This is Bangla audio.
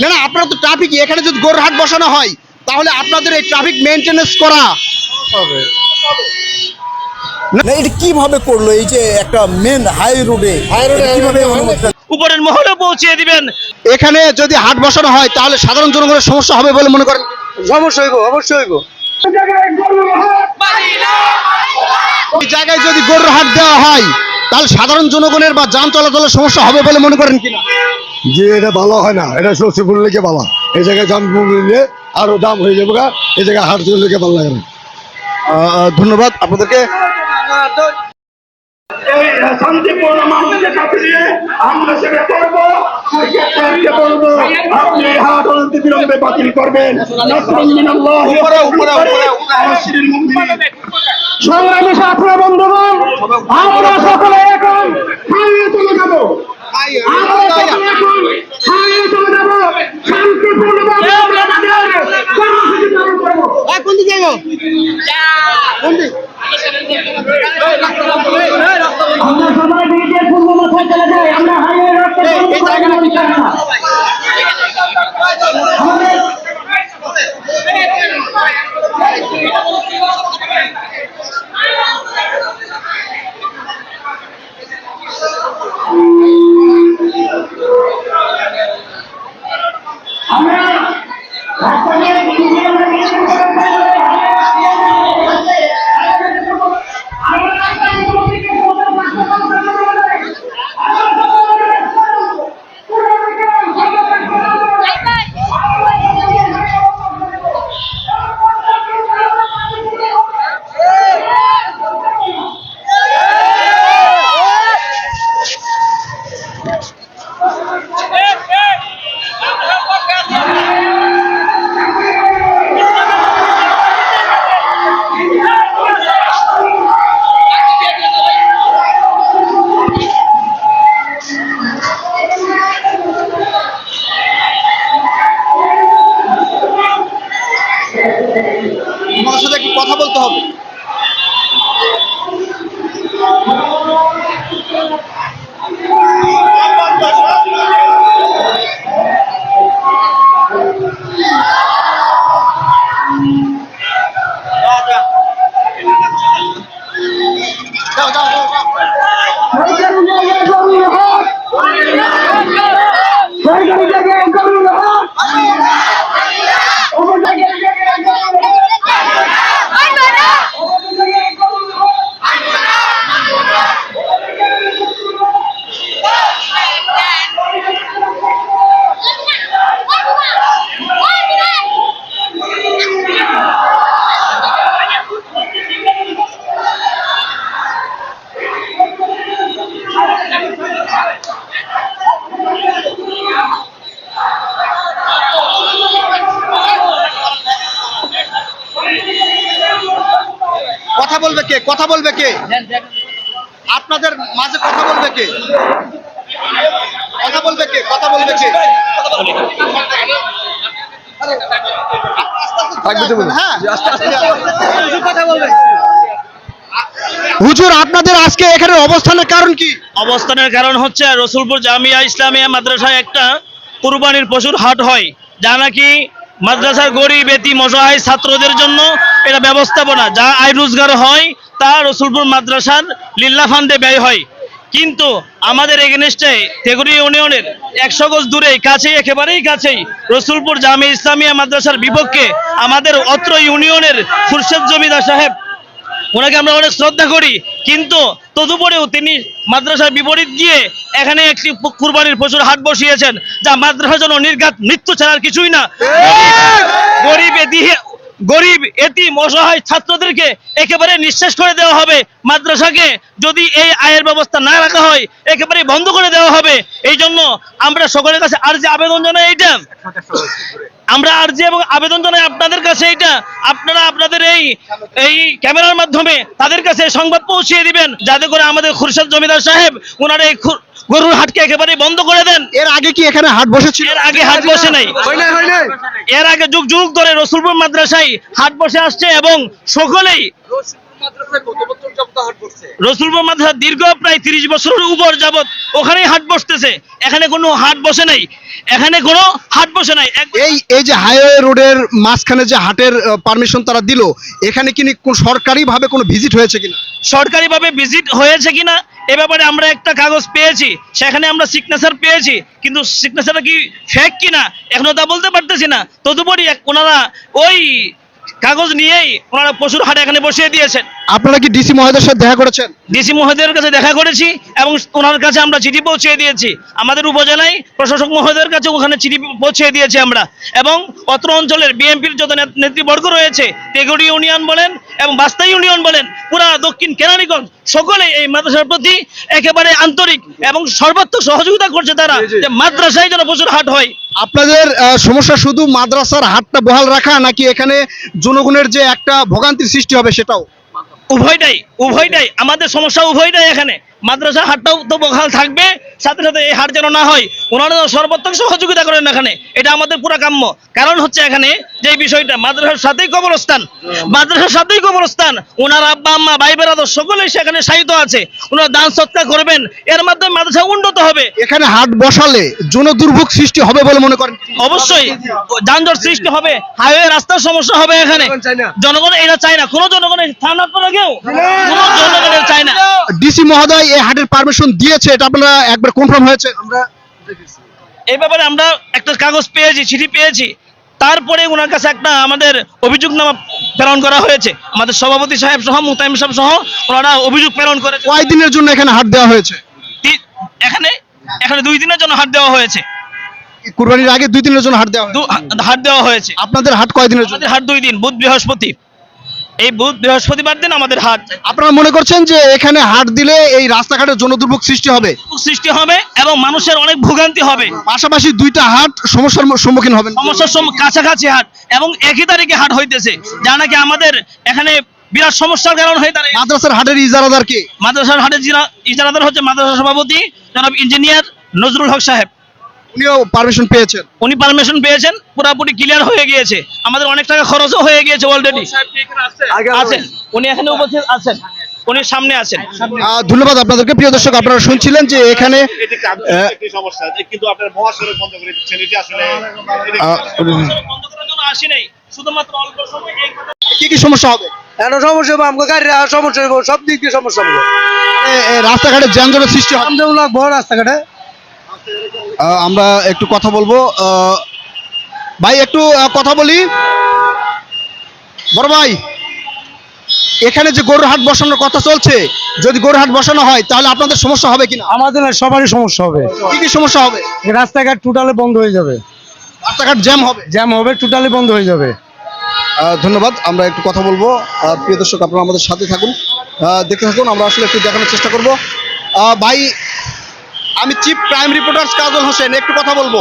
না না আপনার তো ট্রাফিক এখানে যদি গরুর হাট বসানো হয় তাহলে আপনাদের এই ট্রাফিক মেনটেনেন্স করা। হবে না এটা কীভাবে করল? এই যে একটা মেন হাই রোডে হাই রোডে কীভাবে উপরের মহলে পৌঁছে দিবেন। এখানে যদি হাট বসানো হয় তাহলে সাধারণ জনগণের সমস্যা হবে বলে মনে করেন। সমস্যা হইব অবশ্যই হইব। এই জায়গায় যদি গরুর হাট দেওয়া হয় তাহলে সাধারণ জনগণের বা যান চলাচলের সমস্যা হবে বলে মনে করেন কিনা? যে এটা ভালো হয় না এটা শ্বশুরপুর লেগে ভালো। এই জায়গায় আরও দাম হয়ে যাবে গা, এই জায়গায় হাট লেগে ভালো লাগে না। ধন্যবাদ। আপনাদেরকে এই শান্তিপূর্ণ মানুষকে কাছে নিয়ে আমরা সেটা করব। বলব আপনি এই অনতি বিলম্বে বাতিল করবেন। সংগ্রামী ছাত্র বন্ধুগণ আমরা সকলে এখন চলে যাব। আমরা এখন হারিয়ে কথা বলতে হবে। কে? কথা বলবে কে? আপনাদের মাঝে কথা বলবে কে? কথা বলবে কে? কথা বলবে কে? হ্যাঁ। হুজুর আপনাদের আজকে এখানে অবস্থানের কারণ কি? অবস্থানের কারণ হচ্ছে রসুলপুর জামিয়া ইসলামিয়া মাদ্রাসায় একটা কুরবানির পশুর হাট হয় যা নাকি মাদ্রাসার গরিব এতি মসহায় ছাত্রদের জন্য এটা ব্যবস্থাপনা যা আয় রোজগার হয় তা রসুলপুর মাদ্রাসার লিল্লা ফান্ডে ব্যয় হয়। কিন্তু আমাদের এগেনস্টে তেগুড়ি ইউনিয়নের একশো গজ দূরেই কাছেই একেবারেই কাছেই রসুলপুর জামে ইসলামিয়া মাদ্রাসার বিপক্ষে আমাদের অত্র ইউনিয়নের খুরশেদ জমিদার সাহেব ওনাকে আমরা অনেক শ্রদ্ধা করি কিন্তু তদুপরেও তিনি মাদ্রাসার বিপরীত গিয়ে এখানে একটি কুরবানির পশুর হাট বসিয়েছেন যা মাদ্রাসার জন্য নির্ঘাত মৃত্যু ছাড়ার কিছুই না। গরিব এদি গরিব এতি অসহায় ছাত্রদেরকে একেবারে নিঃশেষ করে দেওয়া হবে। মাদ্রাসাকে যদি এই আয়ের ব্যবস্থা না রাখা হয়, একেবারে বন্ধ করে দেওয়া হবে। এই জন্য আমরা সকলের কাছে আর যে আবেদন জানাই এইটা, আমরা আর্জি এবং আবেদন জানাই আপনাদের কাছে এইটা, আপনারা আপনাদের এই এই ক্যামেরার মাধ্যমে তাদের কাছে সংবাদ পৌঁছিয়ে দিবেন। যাতে করে আমাদের খুরশাদ জমিদার সাহেব, ওনার এই গরুর হাটকে একেবারে বন্ধ করে দেন। এর আগে কি এখানে হাট বসেছিল? এর আগে হাট বসে নাই। নাই নাই। এর আগে যুগ যুগ ধরে রসুলপুর মাদ্রাসায় হাট বসে আসছে এবং সকলেই মাদ্রাসায় কত বছর যাবত রসুলপুর মাদ্রাসা দীর্ঘ প্রায় তিরিশ বছরের উপর যাবত ওখানেই হাট বসতেছে। এখানে কোনো হাট বসে নাই। এখানে কোনো হাট বসে নাই। এই এই যে হাইওয়ে রোডের মাঝখানে যে হাটের পারমিশন তারা দিল এখানে কি কোন সরকারি ভাবে কোনো ভিজিট হয়েছে কিনা? সরকারিভাবে ভিজিট হয়েছে কিনা? এ ব্যাপারে আমরা একটা কাগজ পেয়েছি সেখানে আমরা সিগনেচার পেয়েছি কিন্তু সিগনেচারটা কি ফেক কিনা এখনও তা বলতে পারতেছি না। তদুপরি এক- ওনারা ওই কাগজ নিয়েই ওনারা পশুর হাট এখানে বসিয়ে দিয়েছেন। আপনারা কি ডিসি মহোদয়ের সাথে দেখা করেছেন? ডিসি মহোদয়ের কাছে দেখা করেছি এবং ওনার কাছে আমরা চিঠি পৌঁছে দিয়েছি। আমাদের উপজেলায় প্রশাসক মহোদয়ের কাছে ওখানে চিঠি পৌঁছে দিয়েছি আমরা। এবং অত্র অঞ্চলের বিএনপির যত নেতৃবর্গ রয়েছে তেগুড়ি ইউনিয়ন বলেন এবং বাস্তা ইউনিয়ন বলেন পুরা দক্ষিণ কেরানীগঞ্জ সকলে এই মাদ্রাসার প্রতি একেবারে আন্তরিক এবং সর্বাত্মক সহযোগিতা করছে তারা যে মাদ্রাসায় যেন প্রচুর হাট হয়। আপনাদের সমস্যা শুধু মাদ্রাসার হাটটা বহাল রাখা নাকি এখানে জনগণের যে একটা ভোগান্তির সৃষ্টি হবে সেটাও? উভয়টাই উভয়টাই। আমাদের সমস্যা উভয়টাই এখানে। মাদ্রাসা হাটটাও তো বহাল থাকবে। সাথে সাথে এই হাট যেন না হয় ওনারা সর্বাত্মক সহযোগিতা করেন এখানে। এটা আমাদের পুরো কাম্য। কারণ হচ্ছে এখানে যে বিষয়টা মাদ্রাসার সাথেই কবরস্থান। মাদ্রাসার সাথেই কবরস্থান। ওনার আব্বা আম্মা ভাই বেড়াদর সকলেই সেখানে সাহিত্য আছে। ওনারা দান সৎকার করবেন। এর মাধ্যমে মাদ্রাসা উন্নত হবে। এখানে হাট বসালে জন দুর্ভোগ সৃষ্টি হবে বলে মনে করেন অবশ্যই যানজট সৃষ্টি হবে। হাইওয়ে রাস্তার সমস্যা হবে এখানে। জনগণ এটা চায় না। কোনো জনগণের স্থান আপনারা কেউ? কোনো জনগণের চায় না। ডিসি মহোদয় এই হাটের পারমিশন দিয়েছে এটা আপনারা একবার কনফার্ম হয়েছে? এই ব্যাপারে আমরা একটা কাগজ পেয়েছি চিঠি পেয়েছি। তারপরে ওনার কাছে একটা আমাদের অভিযোগনামা প্রেরণ করা হয়েছে। আমাদের সভাপতি সাহেব সহ মুতাইম সাহেব সহ ওনারা অভিযোগ প্রেরণ করে কয়দিনের জন্য এখানে হাট দেওয়া হয়েছে? এখানে এখানে দুই দিনের জন্য হাট দেওয়া হয়েছে। কুরবানির আগে দুই দিনের জন্য হাট দেওয়া হাট দেওয়া হয়েছে। আপনাদের হাট কয়দিনের জন্য? হাট দুই দিন বুধ বৃহস্পতি। এই বুধ বৃহস্পতিবার দিন আমাদের হাট। আপনারা মনে করছেন যে এখানে হাট দিলে এই রাস্তাঘাটে জনদুর্ভোগ সৃষ্টি হবে? সৃষ্টি হবে এবং মানুষের অনেক ভোগান্তি হবে। পাশাপাশি দুইটা হাট সমস্যার সম্মুখীন হবেন। সমস্যার কাছাকাছি হাট এবং একই তারিখে হাট হইতেছে। যা নাকি আমাদের এখানে বিরাট সমস্যার কারণ হয়ে দাঁড়ায়। মাদ্রাসার হাটের ইজারাদার কে? মাদ্রাসার হাটের ইজারাদার হচ্ছে মাদ্রাসা সভাপতি জনাব ইঞ্জিনিয়ার নজরুল হক সাহেব। উনিও পারমিশন পেয়েছেন। উনি পারমিশন পেয়েছেন পুরোপুরি ক্লিয়ার হয়ে গিয়েছে। আমাদের অনেক টাকা খরচও হয়ে গিয়েছে অলরেডি আছেন। উনি এখানে উপস্থিত আছেন। উনি সামনে আছেন। ধন্যবাদ আপনাদেরকে। প্রিয় দর্শক আপনারা শুনছিলেন যে এখানে এটি কাগজের আহ, একটি সমস্যা? কিন্তু আপনার মহাসড়ক বন্ধ করে দিচ্ছেন। এটি আসলে বন্ধ করার জন্য আসি নাই। শুধুমাত্র অল্প সময় কি কি সমস্যা হবে? সমস্যা হইব আমাকে গাড়ি সমস্যা হইব সব দিক দিয়ে সমস্যা এ, রাস্তাঘাটে যানজটের সৃষ্টি হবে। রাস্তাঘাটে। আমরা একটু কথা বলব। ভাই একটু কথা বলি। বড় ভাই এখানে যে গরুর হাট বসানোর কথা চলছে যদি গরুর হাট বসানো হয় তাহলে আপনাদের সমস্যা হবে কিনা? আমাদের না সবারই সমস্যা হবে। কি কি সমস্যা হবে? রাস্তাঘাট টোটালি বন্ধ হয়ে যাবে। রাস্তাঘাট জ্যাম হবে? জ্যাম হবে টোটালি বন্ধ হয়ে যাবে। ধন্যবাদ আমরা একটু কথা বলব। প্রিয় দর্শক আপনারা আমাদের সাথে থাকুন। দেখতে থাকুন আমরা আসলে একটু দেখানোর চেষ্টা করব। আহ, ভাই আমি chief crime reporter Kajal Hossain একটু কথা বলব।